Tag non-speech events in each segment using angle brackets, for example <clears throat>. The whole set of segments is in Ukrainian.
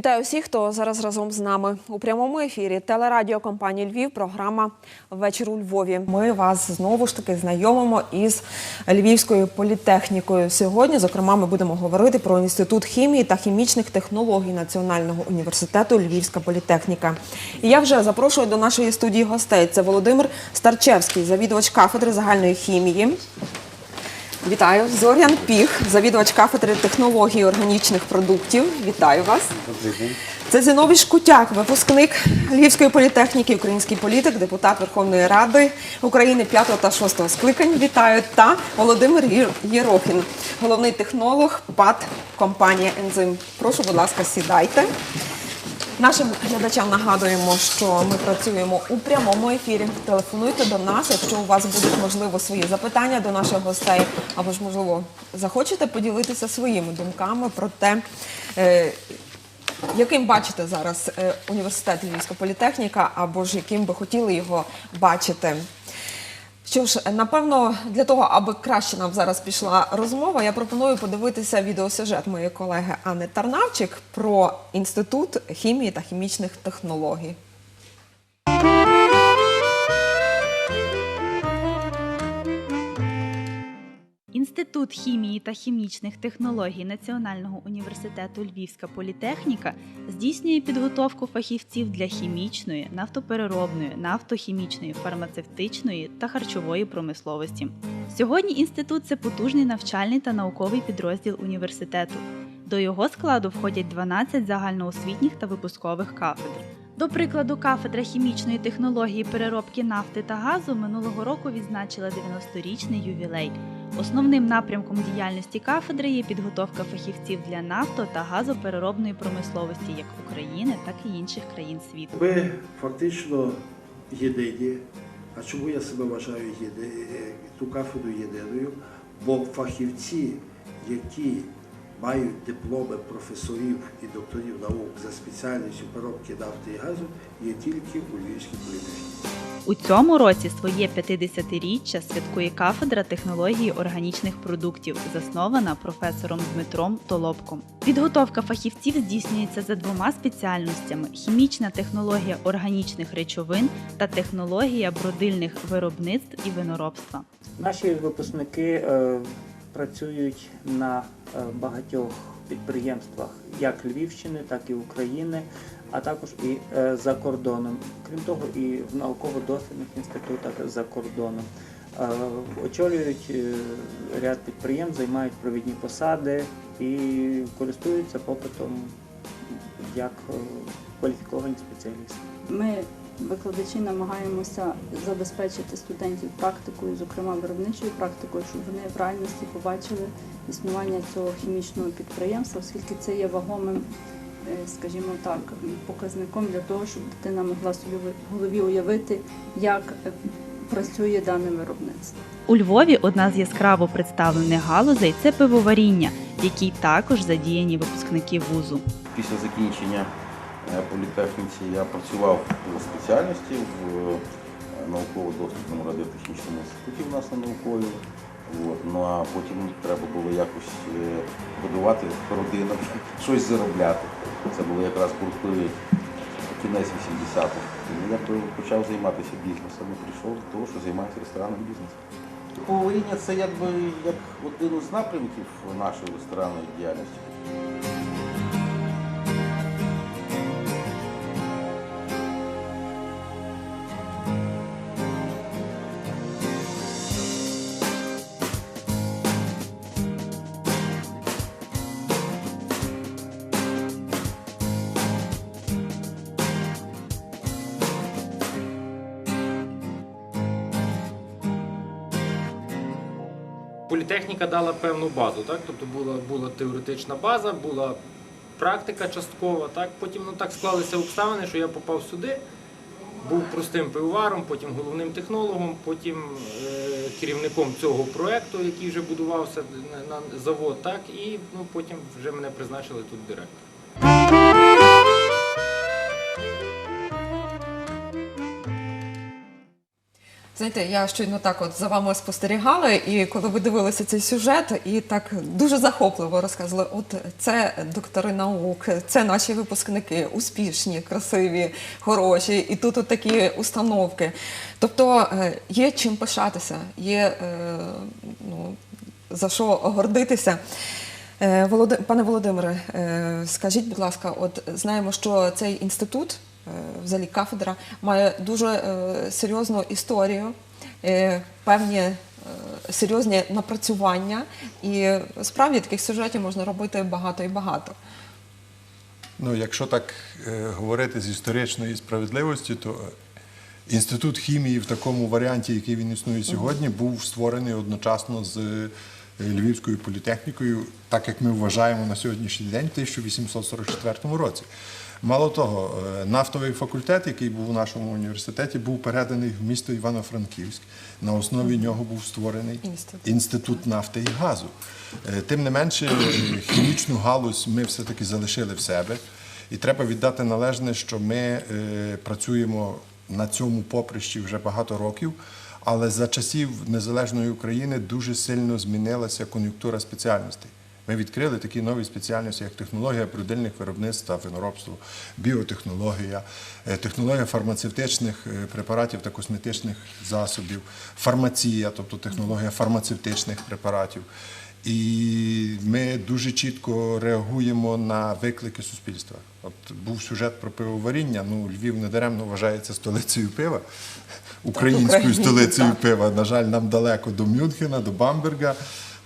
Вітаю всіх, хто зараз разом з нами у прямому ефірі телерадіокомпанії Львів. Програма Вечір у Львові. Ми вас знову ж таки знайомимо із Львівською політехнікою. Сьогодні, зокрема, ми будемо говорити про інститут хімії та хімічних технологій Національного університету Львівська політехніка. І я вже запрошую до нашої студії гостей. Це Володимир Старчевський, завідувач кафедри загальної хімії. Вітаю, Зорян Піх, завідувач кафедри технології органічних продуктів. Вітаю вас. Це Зіновій Шкутяк, випускник Львівської політехніки, український політик, депутат Верховної Ради України 5 та 6 скликань. Вітаю та Володимир Єрохін, головний технолог ПАД компанія Ензим. Прошу, будь ласка, сідайте. Нашим глядачам нагадуємо, що ми працюємо у прямому ефірі. Телефонуйте до нас, якщо у вас будуть можливо свої запитання до наших гостей, або ж можливо захочете поділитися своїми думками про те, е, яким бачите зараз е, університет Львівська політехніка, або ж яким би хотіли його бачити. Що ж, напевно, для того, аби краще нам зараз пішла розмова, я пропоную подивитися відеосюжет моєї колеги Анни Тарнавчик про інститут хімії та хімічних технологій. Інститут хімії та хімічних технологій Національного університету Львівська політехніка здійснює підготовку фахівців для хімічної, нафтопереробної, нафтохімічної, фармацевтичної та харчової промисловості. Сьогодні інститут це потужний навчальний та науковий підрозділ університету. До його складу входять 12 загальноосвітніх та випускових кафедр. До прикладу, кафедра хімічної технології переробки нафти та газу минулого року відзначила 90-річний ювілей. Основним напрямком діяльності кафедри є підготовка фахівців для нафто та газопереробної промисловості як України, так і інших країн світу. Ми фактично єдині. А чому я себе вважаю єди... е, ту кафедру єдиною? Бо фахівці, які мають дипломи професорів і докторів наук за спеціальністю переробки нафти і газу, є тільки у Львівській політехніці. У цьому році своє 50-річчя святкує кафедра технології органічних продуктів, заснована професором Дмитром Толопком. Підготовка фахівців здійснюється за двома спеціальностями: хімічна технологія органічних речовин та технологія бродильних виробництв і виноробства. Наші випускники е, працюють на е, багатьох підприємствах як Львівщини, так і України, а також і е, за кордоном. Крім того, і в науково-дослідних інститутах за кордоном. Е, очолюють ряд підприємств, займають провідні посади і користуються попитом як кваліфіковані спеціалісти. Ми, викладачі, намагаємося забезпечити студентів практикою, зокрема виробничою практикою, щоб вони в реальності побачили існування цього хімічного підприємства, оскільки це є вагомим, е, скажімо так, показником для того, щоб дитина могла собі в голові уявити, як е, працює дане виробництво. У Львові одна з яскраво представлених галузей це пивоваріння, в якій також задіяні випускники вузу. Після закінчення політехніці я працював по спеціальності в е, науково-дослідному радіотехнічному інституті в нас на науковій. Ну а потім треба було якось е, будувати родину, <laughs> щось заробляти. Це було якраз бурхливий кінець 80-х. Я почав займатися бізнесом і прийшов до того, що займаюся ресторанним бізнесом. Поваріння це якби як один із напрямків нашої ресторанної діяльності. Політехніка дала певну базу, так? Тобто була, була теоретична база, була практика часткова. Так? Потім ну, так склалися обставини, що я попав сюди, був простим пивоваром, потім головним технологом, потім е, керівником цього проєкту, який вже будувався на, на завод, так? і ну, потім вже мене призначили тут директором. Знаєте, я щойно так от за вами спостерігала, і коли ви дивилися цей сюжет, і так дуже захопливо розказували, от це доктори наук, це наші випускники, успішні, красиві, хороші, і тут от такі установки. Тобто е, є чим пишатися, є е, ну, за що гордитися. Е, Пане Володимире, скажіть, будь ласка, от знаємо, що цей інститут, взагалі кафедра, має дуже е, серйозну історію, е, певні е, серйозні напрацювання, і справді таких сюжетів можна робити багато і багато. Ну, якщо так е, говорити з історичної справедливості, то е, інститут хімії в такому варіанті, який він існує сьогодні, був створений одночасно з е, Львівською політехнікою, так як ми вважаємо на сьогоднішній день, в 1844 році. Мало того, е, нафтовий факультет, який був у нашому університеті, був переданий в місто Івано-Франківськ. На основі нього був створений Інститут. інститут нафти і газу. Е, Тим не менше, е, хімічну галузь ми все-таки залишили в себе. І треба віддати належне, що ми працюємо на цьому поприщі вже багато років. Але за часів незалежної України дуже сильно змінилася кон'юнктура спеціальностей. Ми відкрили такі нові спеціальності, як технологія брудильних виробництв та виноробство, біотехнологія, е, технологія фармацевтичних е, препаратів та косметичних засобів, фармація, тобто технологія фармацевтичних препаратів. І ми дуже чітко реагуємо на виклики суспільства. От був сюжет про пивоваріння. Ну, Львів недаремно вважається столицею пива, українською столицею пива. На жаль, нам далеко до Мюнхена, до Бамберга,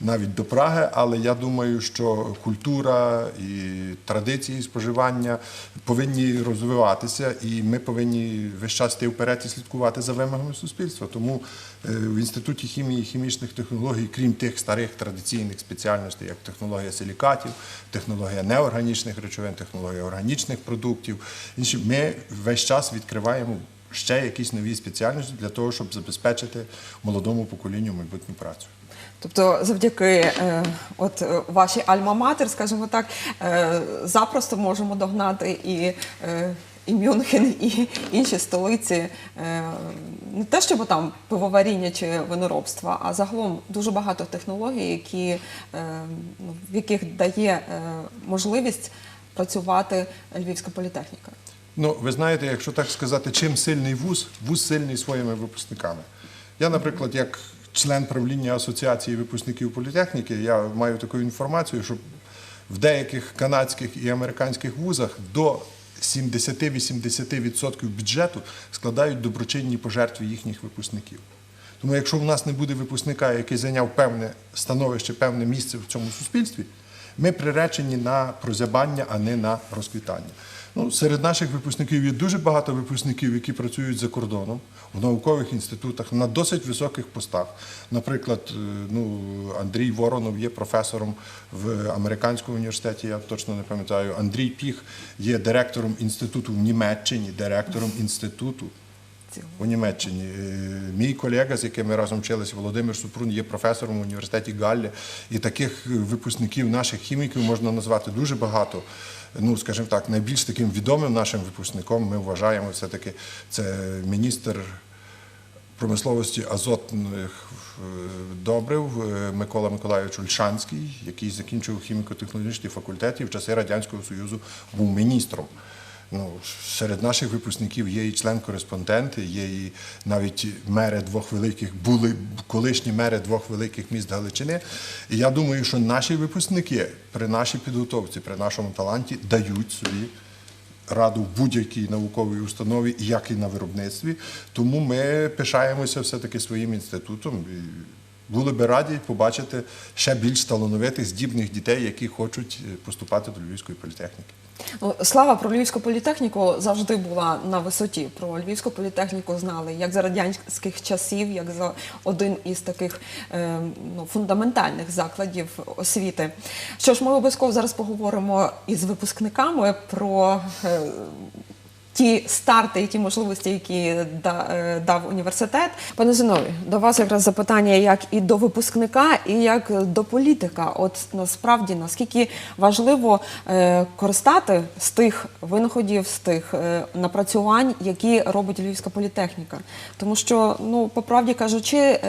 навіть до Праги. Але я думаю, що культура і традиції споживання повинні розвиватися, і ми повинні весь час йти вперед і слідкувати за вимогами суспільства. Тому е, в інституті хімії і хімічних технологій, крім тих старих традиційних спеціальностей, як технологія силікатів, технологія неорганічних речовин, технологія органічних продуктів, інші, ми весь час відкриваємо ще якісь нові спеціальності для того, щоб забезпечити молодому поколінню майбутню працю. Тобто, завдяки е, от е, вашій альма-матер, скажімо так, е, запросто можемо догнати і. Е, і Мюнхен, і інші столиці е, не те, щоб там пивоваріння чи виноробства, а загалом дуже багато технологій, які, е, ну, в яких дає можливість працювати Львівська політехніка. Ну, ви знаєте, якщо так сказати, чим сильний вуз, вуз сильний своїми випускниками. Я, наприклад, як член правління Асоціації випускників політехніки, я маю таку інформацію, що в деяких канадських і американських вузах до 70-80% бюджету складають доброчинні пожертви їхніх випускників. Тому якщо в нас не буде випускника, який зайняв певне становище, певне місце в цьому суспільстві, ми приречені на прозябання, а не на розквітання. Ну, серед наших випускників є дуже багато випускників, які працюють за кордоном в наукових інститутах на досить високих постах. Наприклад, е, ну, Андрій Воронов є професором в американському університеті, я точно не пам'ятаю. Андрій Піх є директором інституту в Німеччині, директором інституту у Німеччині. Е, Мій колега, з яким ми разом вчилися, Володимир Супрун, є професором в університеті Галлі. І таких випускників наших хіміків можна назвати дуже багато. Ну, скажімо так, найбільш таким відомим нашим випускником ми вважаємо все-таки це міністр промисловості азотних е, добрив е, Микола Миколайович Ольшанський, який закінчив хіміко-технологічний факультет і в часи Радянського Союзу був міністром. Ну, серед наших випускників є і член-кореспондент, є і навіть мери двох великих, були колишні мери двох великих міст Галичини. І я думаю, що наші випускники при нашій підготовці, при нашому таланті дають собі раду в будь-якій науковій установі, як і на виробництві. Тому ми пишаємося все-таки своїм інститутом. Були би раді побачити ще більш талановитих, здібних дітей, які хочуть е, поступати до Львівської політехніки. Слава про Львівську політехніку завжди була на висоті. Про Львівську політехніку знали як за радянських часів, як за один із таких е, ну, фундаментальних закладів освіти. Що ж, ми обов'язково зараз поговоримо із випускниками про. Е, ті старти і ті можливості, які е, дав університет. Пане Зинові, до вас якраз запитання як і до випускника, і як до політика. От насправді наскільки важливо е, користати з тих винаходів, з тих е, напрацювань, які робить Львівська політехніка. Тому що, ну по правді кажучи,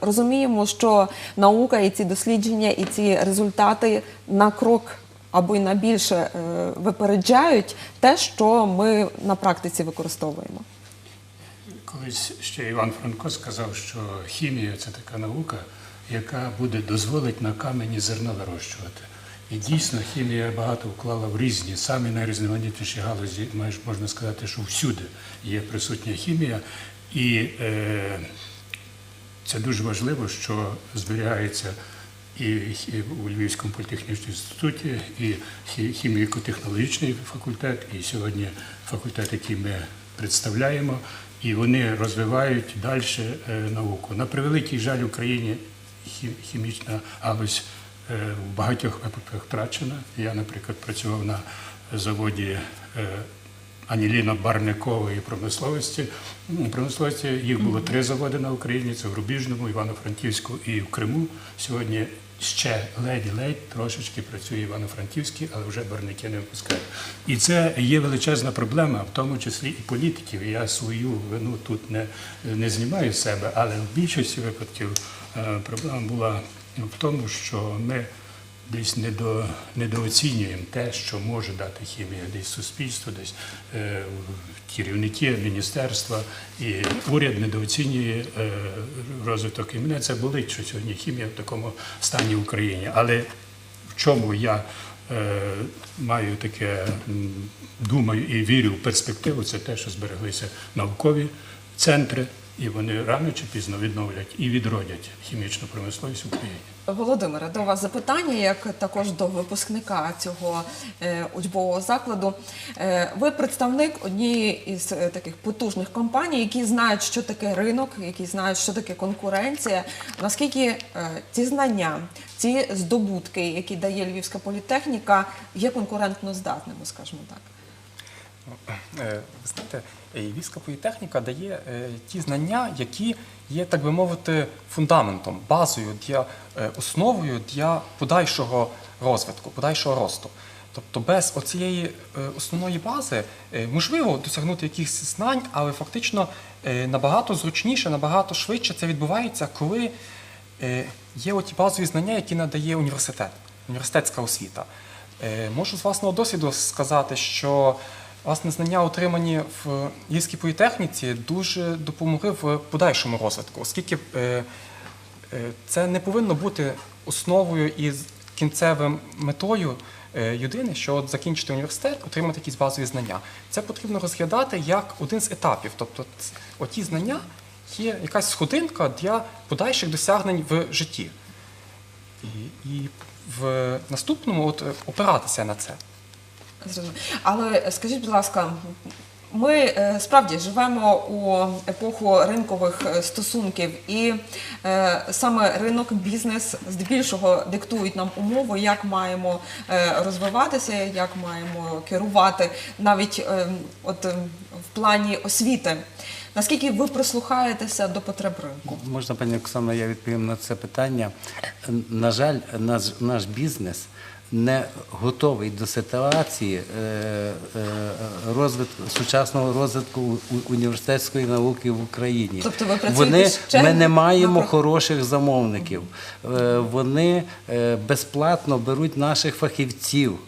розуміємо, що наука і ці дослідження, і ці результати на крок або й на більше е, випереджають те, що ми на практиці використовуємо. Колись ще Іван Франко сказав, що хімія це така наука, яка буде дозволить на камені зерно вирощувати. І дійсно хімія багато вклала в різні, самі найрізноманітніші галузі, можна сказати, що всюди є присутня хімія. І е, це дуже важливо, що зберігається і у Львівському політехнічному інституті, і хі- хіміко-технологічний факультет, і сьогодні факультет, який ми представляємо, і вони розвивають далі е, науку. На превеликий жаль, в Україні хі- хімічна галузь е, в багатьох випадках втрачена. Я, наприклад, працював на заводі е, аніліно-барникової промисловості. М, Промисловості їх було три заводи на Україні: це в Рубіжному, Івано-Франківську і в Криму. Сьогодні ще ледь-ледь трошечки працює Івано-Франківський, але вже барники не випускають. І це є величезна проблема, в тому числі і політиків. Я свою вину тут не, не знімаю з себе, але в більшості випадків е, проблема була в тому, що ми десь недо, недооцінюємо те, що може дати хімія, десь суспільство, десь е, керівники міністерства і уряд недооцінює е, розвиток. І мене це болить, що сьогодні хімія в такому стані в Україні. Але в чому я е, маю таке, думаю і вірю в перспективу, це те, що збереглися наукові центри, і вони рано чи пізно відновлять і відродять хімічну промисловість в Україні. Володимире, до вас запитання, як також до випускника цього е, учбового закладу. Е, ви представник однієї із е, таких потужних компаній, які знають, що таке ринок, які знають, що таке конкуренція. Наскільки е, ці знання, ці здобутки, які дає Львівська політехніка, є конкурентно здатними, скажімо так. Е, Ви знаєте, Львівська політехніка дає е, ті знання, які є, так би мовити, фундаментом, базою для е, основою для подальшого розвитку, подальшого росту. Тобто без оцієї основної бази можливо досягнути якихось знань, але фактично набагато зручніше, набагато швидше це відбувається, коли є оті базові знання, які надає університет, університетська освіта. Можу з власного досвіду сказати, що власне знання, отримані в Львівській політехніці, дуже допомогли в подальшому розвитку, оскільки е, е, це не повинно бути основою і кінцевим метою е, людини, що от закінчити університет, отримати якісь базові знання. Це потрібно розглядати як один з етапів. Тобто, оті знання є якась сходинка для подальших досягнень в житті. І, і в наступному от, е, опиратися на це. Але скажіть, будь ласка, ми е, справді живемо у епоху ринкових е, стосунків, і е, саме ринок, бізнес здебільшого диктують нам умови, як маємо розвиватися, як маємо керувати, навіть от в плані освіти. Наскільки ви прислухаєтеся до потреб ринку? Можна, пані Оксана, я відповім на це питання. На жаль, наш, наш бізнес не готовий до ситуації е, е, розвитку сучасного розвитку університетської науки в Україні. Тобто ви Вони ще ми не маємо на- хороших замовників. Е, Вони безплатно беруть наших фахівців.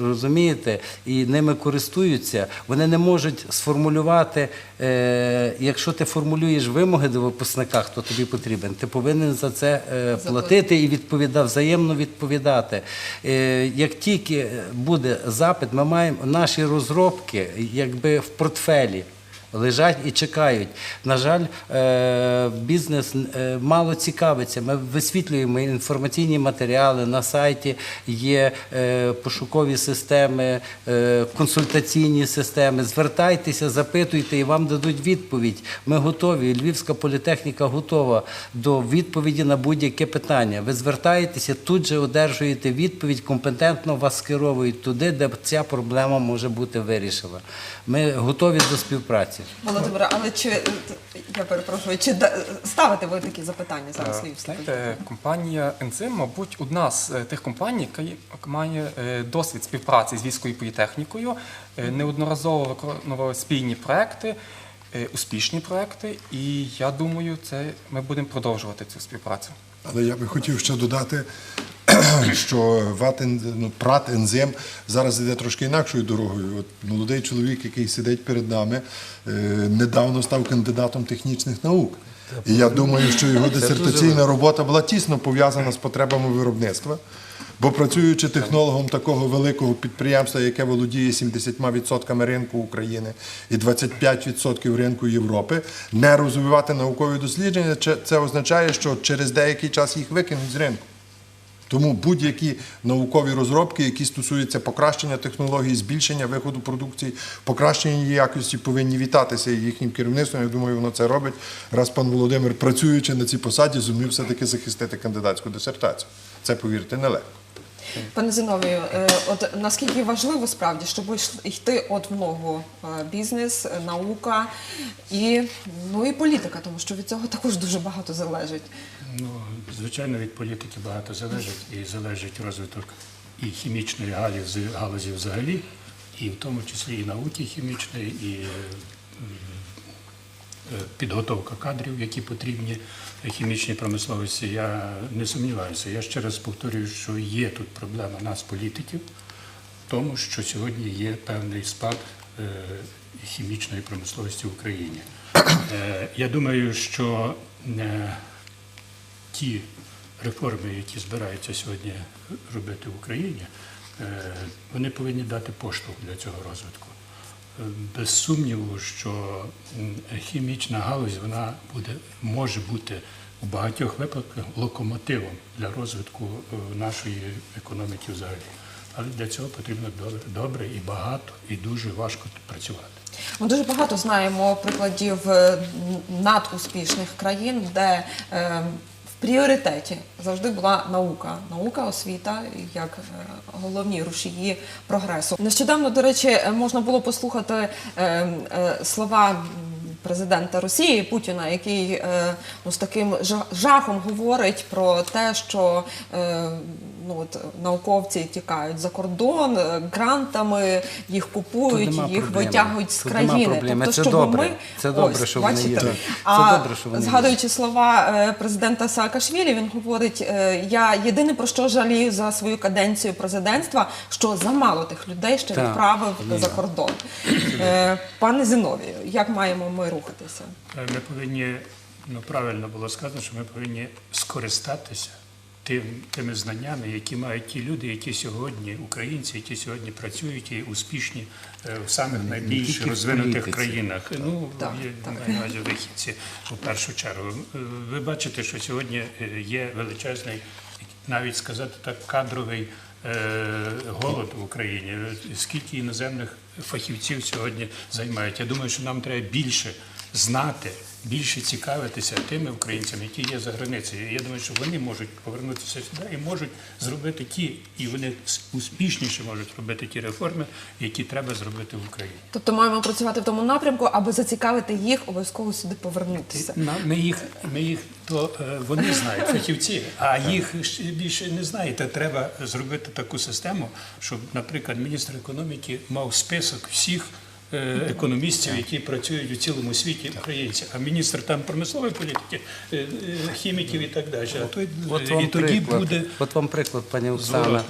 Розумієте, і ними користуються. Вони не можуть сформулювати. Е, якщо ти формулюєш вимоги до випускника, хто тобі потрібен, ти повинен за це е, платити і відповідав, взаємно відповідати. Е, як тільки буде запит, ми маємо наші розробки, якби в портфелі. Лежать і чекають. На жаль, е, бізнес е, мало цікавиться. Ми висвітлюємо інформаційні матеріали на сайті, є е, пошукові системи, консультаційні системи. Звертайтеся, запитуйте і вам дадуть відповідь. Ми готові. Львівська політехніка готова до відповіді на будь-яке питання. Ви звертаєтеся, тут же одержуєте відповідь, компетентно вас скеровують туди, де ця проблема може бути вирішена. Ми готові до співпраці. Володимире, але чи е, я перепрошую, чи ставите ви такі запитання зараз Е, Знаєте, компанія Ензим, мабуть, одна з е, тих компаній, яка має досвід співпраці з військовою політехнікою, неодноразово виконувала спільні проекти, успішні проекти, і я думаю, це ми будемо продовжувати цю співпрацю. Але я би хотів ще додати, <clears throat> що ну, ПРАТ Ензим зараз йде трошки інакшою дорогою. От молодий чоловік, який сидить перед нами, е, недавно став кандидатом технічних наук. І я думаю, що його дисертаційна робота була тісно пов'язана з потребами виробництва. Бо працюючи технологом такого великого підприємства, яке володіє 70% ринку України і 25% ринку Європи, не розвивати наукові дослідження, це означає, що через деякий час їх викинуть з ринку. Тому будь-які наукові розробки, які стосуються покращення технологій, збільшення виходу продукції, покращення її якості, повинні вітатися їхнім керівництвом. Я думаю, воно це робить. Раз пан Володимир, працюючи на цій посаді, зумів все-таки захистити кандидатську дисертацію. Це, повірте, нелегко. Пане Зиновію, е, от наскільки важливо справді, щоб йти от в ногу е, бізнес, е, наука і ну і політика, тому що від цього також дуже багато залежить. Ну, звичайно, від політики багато залежить і залежить розвиток і хімічної галузі, галузі взагалі, і в тому числі і науки хімічної, і підготовка кадрів, які потрібні хімічній промисловості. Я не сумніваюся. Я ще раз повторюю, що є тут проблема нас, політиків, в тому, що сьогодні є певний спад е, хімічної промисловості в Україні. Е, Я думаю, що е, ті реформи, які збираються сьогодні робити в Україні, вони повинні дати поштовх для цього розвитку. Без сумніву, що хімічна галузь вона буде, може бути у багатьох випадках локомотивом для розвитку е, нашої економіки взагалі. Але для цього потрібно добре, і багато, і дуже важко працювати. Ми дуже багато знаємо прикладів е, надуспішних країн, де е, пріоритеті завжди була наука, наука, освіта як е, головні рушії прогресу. Нещодавно, до речі, е, можна було послухати е, слова. Президента Росії Путіна, який ну, з таким жахом говорить про те, що ну, от, науковці тікають за кордон е, грантами, їх купують, їх проблеми. витягують з Тут країни. Тобто, Це щоб добре. ми Це добре, ось, що вони бачите? є. Це А добре, що вони є. слова е, президента Саакашвілі, він говорить: е, я єдине про що жалію за свою каденцію президентства, що замало тих людей ще Так. відправив за кордон. Пане Зиновію, як маємо ми рухатися? Ми повинні, ну правильно було сказано, що ми повинні скористатися тим, тими знаннями, які мають ті люди, які сьогодні, українці, які сьогодні працюють і успішні е, в самих найбільш розвинутих політиці. країнах. Ну, Так, є, так. маю на увазі вихідці у першу чергу. Е, Ви бачите, що сьогодні е, є величезний, навіть сказати так, кадровий голод в Україні. Скільки іноземних фахівців сьогодні займають? Я думаю, що нам треба більше знати, більше цікавитися тими українцями, які є за границею. Я думаю, що вони можуть повернутися сюди і можуть зробити ті, і вони успішніше можуть робити ті реформи, які треба зробити в Україні. Тобто маємо працювати в тому напрямку, аби зацікавити їх обов'язково сюди повернутися. Ми їх, ми їх то е, вони знають, фахівці, а їх ще більше не знаєте. Треба зробити таку систему, щоб, наприклад, міністр економіки мав список всіх. Е, Економістів, які працюють у цілому світі українці, а міністр там промислової політики, е, е, хіміків і так далі. А От і тоді приклад. буде От вам приклад, пані Оксана.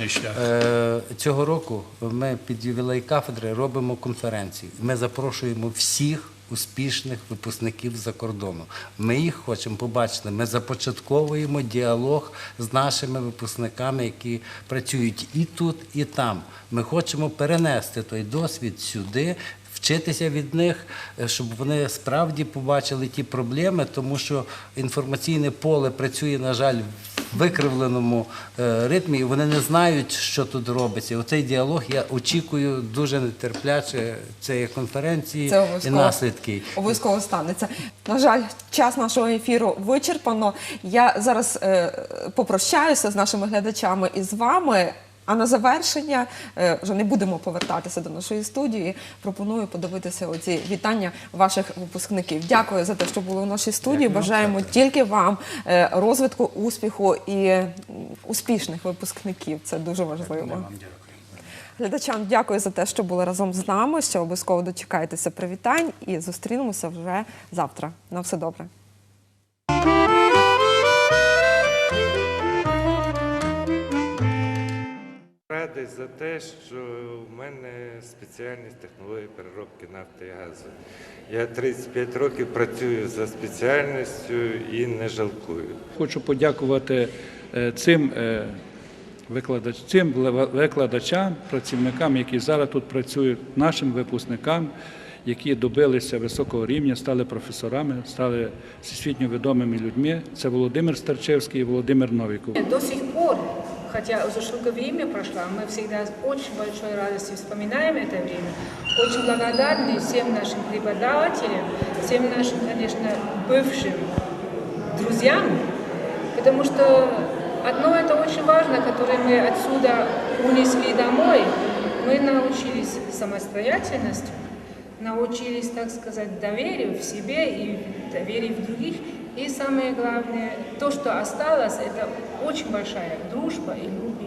Цього року ми під ювілей кафедри робимо конференцію. Ми запрошуємо всіх успішних випускників за кордону. Ми їх хочемо побачити. Ми започатковуємо діалог з нашими випускниками, які працюють і тут, і там. Ми хочемо перенести той досвід сюди. Вчитися від них, е, щоб вони справді побачили ті проблеми, тому що інформаційне поле працює, на жаль, в викривленому е, ритмі, і вони не знають, що тут робиться. І Оцей діалог я очікую дуже нетерпляче цієї конференції Це і наслідки. Обов'язково станеться. На жаль, час нашого ефіру вичерпано. Я зараз е, попрощаюся з нашими глядачами і з вами. А на завершення е, вже не будемо повертатися до нашої студії. Пропоную подивитися оці вітання ваших випускників. Дякую за те, що були у нашій студії. Бажаємо тільки вам е, розвитку, успіху і успішних випускників. Це дуже важливо. Дякую. Глядачам дякую за те, що були разом з нами. Ще обов'язково дочекайтеся привітань і зустрінемося вже завтра. На все добре. За те, що в мене спеціальність технології переробки нафти і газу. Я 35 років працюю за спеціальністю і не жалкую. Хочу подякувати е, цим е, викладач, цим ле- викладачам, працівникам, які зараз тут працюють, нашим випускникам, які добилися високого рівня, стали професорами, стали всесвітньо відомими людьми. Це Володимир Старчевський і Володимир Новіков. До сих пор, хотя уже сколько время прошло, мы всегда с очень большой радостью вспоминаем это время. Очень благодарны всем нашим преподавателям, всем нашим, конечно, бывшим друзьям, потому что одно это очень важно, которое мы отсюда унесли домой. Мы научились самостоятельности, научились, так сказать, доверию в себе и доверию в других. И самое главное, то, что осталось, это очень большая дружба и любовь.